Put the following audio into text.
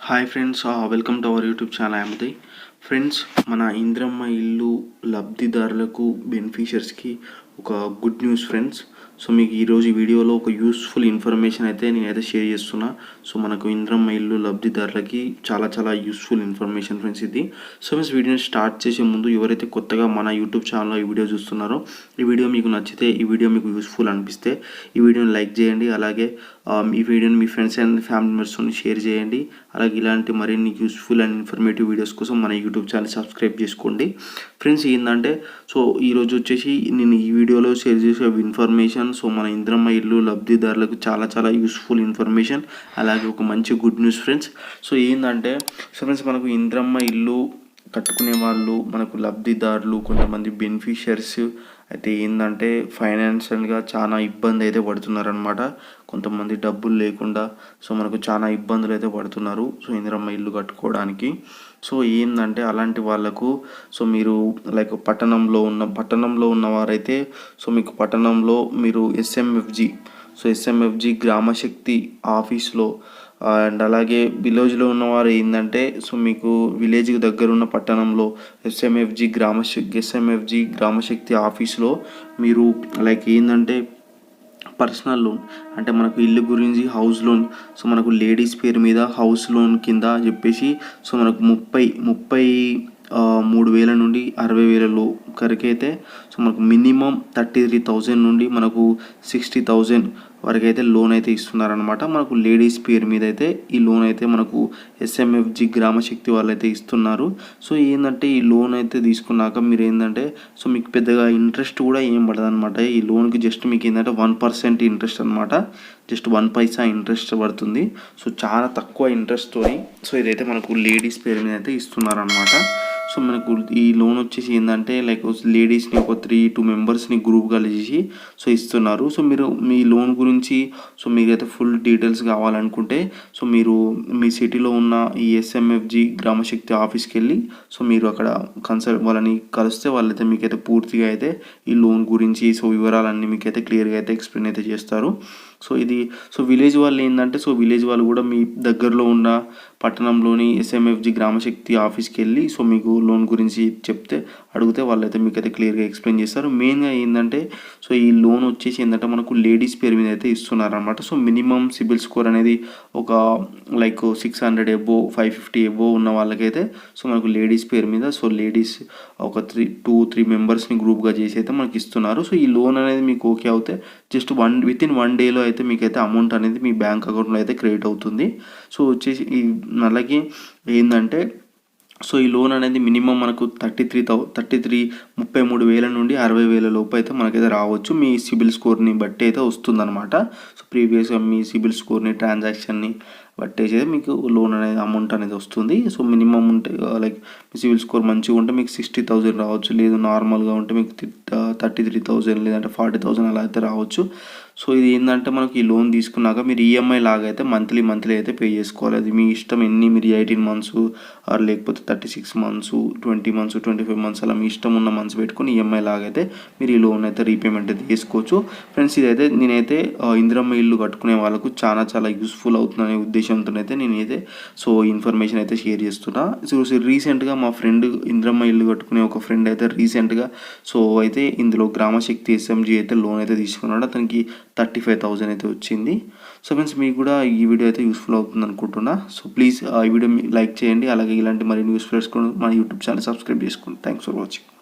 Hi friends welcome to our YouTube channel Ahmed friends మన ఇంద్రమ్మ ఇల్లు లబ్ధిదారులకు బెనిఫిషియర్స్కి ఒక గుడ్ న్యూస్ ఫ్రెండ్స్ సో మీకు ఈరోజు వీడియోలో ఒక యూస్ఫుల్ ఇన్ఫర్మేషన్ అయితే నేనైతే షేర్ చేస్తున్నా. సో మనకు ఇంద్రమ్మ ఇల్లు లబ్ధిదారులకి చాలా చాలా యూస్ఫుల్ ఇన్ఫర్మేషన్ ఫ్రెండ్స్ ఇది. సో ఫ్రెండ్స్ వీడియోని స్టార్ట్ చేసే ముందు ఎవరైతే కొత్తగా మన యూట్యూబ్ ఛానల్లో ఈ వీడియో చూస్తున్నారో ఈ వీడియో మీకు నచ్చితే ఈ వీడియో మీకు యూస్ఫుల్ అనిపిస్తే ఈ వీడియోని లైక్ చేయండి. అలాగే ఈ వీడియోని మీ ఫ్రెండ్స్ అండ్ ఫ్యామిలీ మెంబర్స్తో షేర్ చేయండి. అలాగే ఇలాంటి మరిన్ని యూస్ఫుల్ అండ్ ఇన్ఫర్మేటివ్ వీడియోస్ కోసం మన యూట్యూబ్ ఛానల్ సబ్స్క్రైబ్ చేసుకోండి. ఫ్రెండ్స్ ఏంటంటే సో ఈరోజు వచ్చేసి నేను ఈ వీడియోలో షేర్ చేసే ఇన్ఫర్మేషన్ సో మన ఇంద్రమ్మ ఇల్లు లబ్ధిదారులకు చాలా చాలా యూస్ఫుల్ ఇన్ఫర్మేషన్ అలాగే ఒక మంచి గుడ్ న్యూస్ ఫ్రెండ్స్ సో ఏంటంటే సో ఫ్రెండ్స్ మనకు ఇంద్రమ్మ ఇల్లు కట్టుకునే వాళ్ళు మనకు లబ్ధిదారులు కొంతమంది బెనిఫిషియర్స్ అయితే ఏంటంటే ఫైనాన్షియల్గా చాలా ఇబ్బంది అయితే పడుతున్నారనమాట కొంతమంది డబ్బులు లేకుండా సో మనకు చాలా ఇబ్బందులు అయితే పడుతున్నారు. సో ఇందిరమ్మ ఇల్లు కట్టుకోవడానికి. సో ఏంటంటే అలాంటి వాళ్ళకు సో మీరు లైక్ పట్టణంలో ఉన్న పట్టణంలో ఉన్నవారైతే సో మీకు పట్టణంలో మీరు ఎస్ఎంఎఫ్జి సో ఎస్ఎంఎఫ్జి గ్రామశక్తి ఆఫీస్లో అండ్ అలాగే విలేజ్లో ఉన్నవారు ఏంటంటే సో మీకు విలేజ్కి దగ్గర ఉన్న పట్టణంలో ఎస్ఎంఎఫ్జి గ్రామ ఎస్ఎంఎఫ్జి గ్రామశక్తి ఆఫీస్లో మీరు లైక్ ఏంటంటే పర్సనల్ లోన్ అంటే మనకు ఇల్లు గురించి హౌస్ లోన్ సో మనకు లేడీస్ పేరు మీద హౌస్ లోన్ కింద చెప్పేసి సో మనకు ముప్పై ముప్పై మూడు వేల నుండి అరవై వేలలో కరికైతే సో మనకు మినిమం థర్టీ త్రీ థౌజండ్ నుండి మనకు సిక్స్టీ థౌజండ్ వారికి అయితే లోన్ అయితే ఇస్తున్నారనమాట మనకు లేడీస్ పేరు మీద అయితే ఈ లోన్ అయితే మనకు ఎస్ఎంఎఫ్జి గ్రామశక్తి వాళ్ళు అయితే ఇస్తున్నారు. సో ఏంటంటే ఈ లోన్ అయితే తీసుకున్నాక మీరు ఏంటంటే సో మీకు పెద్దగా ఇంట్రెస్ట్ కూడా ఏం పడదనమాట ఈ లోన్కి జస్ట్ మీకు ఏంటంటే వన్ పర్సెంట్ ఇంట్రెస్ట్ అనమాట జస్ట్ వన్ పైసా ఇంట్రెస్ట్ పడుతుంది. సో చాలా తక్కువ ఇంట్రెస్ట్తో సో ఇదైతే మనకు లేడీస్ పేరు మీద అయితే ఇస్తున్నారనమాట మనకు ఈ లోన్ వచ్చేసి ఏంటంటే లైక్ లేడీస్ని ఒక త్రీ టూ మెంబర్స్ని గ్రూప్ కలిసి సో ఇస్తున్నారు. సో మీరు మీ లోన్ గురించి సో మీకైతే ఫుల్ డీటెయిల్స్ కావాలనుకుంటే సో మీరు మీ సిటీలో ఉన్న ఈ ఎస్ఎంఎఫ్జి గ్రామశక్తి ఆఫీస్కి వెళ్ళి సో మీరు అక్కడ కన్సల్ట్ వాళ్ళని కలిస్తే వాళ్ళైతే మీకైతే పూర్తిగా అయితే ఈ లోన్ గురించి సో వివరాలన్నీ మీకైతే క్లియర్గా అయితే ఎక్స్ప్లెయిన్ అయితే చేస్తారు. సో ఇది సో విలేజ్ వాళ్ళు ఏంటంటే సో విలేజ్ వాళ్ళు కూడా మీ దగ్గరలో ఉన్న పట్టణంలోని ఎస్ఎంఎఫ్జి గ్రామశక్తి ఆఫీస్కి వెళ్ళి సో మీకు లోన్ గురించి చెప్తే అడిగితే వాళ్ళైతే మీకు అయితే క్లియర్గా ఎక్స్ప్లెయిన్ చేస్తారు. మెయిన్గా ఏంటంటే సో ఈ లోన్ వచ్చేసి ఏంటంటే మనకు లేడీస్ పేరు మీద అయితే ఇస్తున్నారనమాట సో మినిమం సిబిల్ స్కోర్ అనేది ఒక like six hundred above five fifty above ఉన్న వాళ్ళకైతే సో మనకు లేడీస్ పేరు మీద సో లేడీస్ ఒక త్రీ టూ త్రీ మెంబర్స్ని గ్రూప్గా చేసి అయితే మనకి ఇస్తున్నారు సో ఈ లోన్ అనేది మీకు ఓకే అవుతే just one within one డేలో అయితే మీకైతే అమౌంట్ అనేది మీ బ్యాంక్ అకౌంట్లో అయితే క్రెడిట్ అవుతుంది. సో వచ్చేసి ఈ అలాగే ఏంటంటే సో ఈ లోన్ అనేది మినిమం మనకు thirty three thou thirty three ముప్పై మూడు వేల నుండి అరవై వేల లోపు అయితే మనకైతే రావచ్చు. మీ సిబిల్ స్కోర్ని బట్టి అయితే వస్తుందన్నమాట. సో ప్రీవియస్గా మీ సిబిల్ స్కోర్ని ట్రాన్సాక్షన్ని పట్టేసేది మీకు లోన్ అనేది అమౌంట్ అనేది వస్తుంది. సో మినిమం ఉంటే uh, లైక్ మీ సివిల్ స్కోర్ మంచిగా ఉంటే మీకు సిక్స్టీ థౌజండ్ రావచ్చు. లేదు నార్మల్గా ఉంటే మీకు థర్టీ త్రీ థౌజండ్ లేదంటే ఫార్టీ థౌజండ్ అలా అయితే రావచ్చు. సో ఇది ఏంటంటే మనకి ఈ లోన్ తీసుకున్నాక మీరు ఈఎంఐ లాగా అయితే మంత్లీ మంత్లీ అయితే పే చేసుకోవాలి. అది మీ ఇష్టం ఎన్ని మీరు ఎయిటీన్ మంత్స్ ఆర్ లేకపోతే thirty six months twenty months twenty five months అలా మీ ఇష్టం ఉన్న మంత్స్ పెట్టుకుని ఈఎంఐ లాగా అయితే మీరు ఈ లోన్ అయితే రీపేమెంట్ అయితే చేసుకోవచ్చు ఫ్రెండ్స్ ఇదైతే నేనైతే ఇందిరమ్మ ఇల్లు కట్టుకునే వాళ్ళకు చాలా చాలా యూస్ఫుల్ అవుతుందనే ఉద్దేశంతో అయితే నేనైతే సో ఇన్ఫర్మేషన్ అయితే షేర్ చేస్తున్నా. సో రీసెంట్గా మా ఫ్రెండ్ ఇంద్రమ్మ ఇల్లు కట్టుకునే ఒక ఫ్రెండ్ అయితే రీసెంట్గా సో అయితే ఇందులో గ్రామశక్తి ఎస్ఎంజీ అయితే లోన్ అయితే తీసుకున్నాడు. అతనికి థర్టీ ఫైవ్ థౌజండ్ అయితే వచ్చింది. సో ఫ్రెండ్స్ మీకు కూడా ఈ వీడియో అయితే యూస్ఫుల్ అవుతుంది అనుకుంటున్నా. సో ప్లీజ్ ఈ వీడియో లైక్ చేయండి. అలాగే ఇలాంటి మరిన్ని యూస్ఫుల్ కూడా మన యూట్యూబ్ ఛానల్ సబ్స్క్రైబ్ చేసుకోండి. Thanks for watching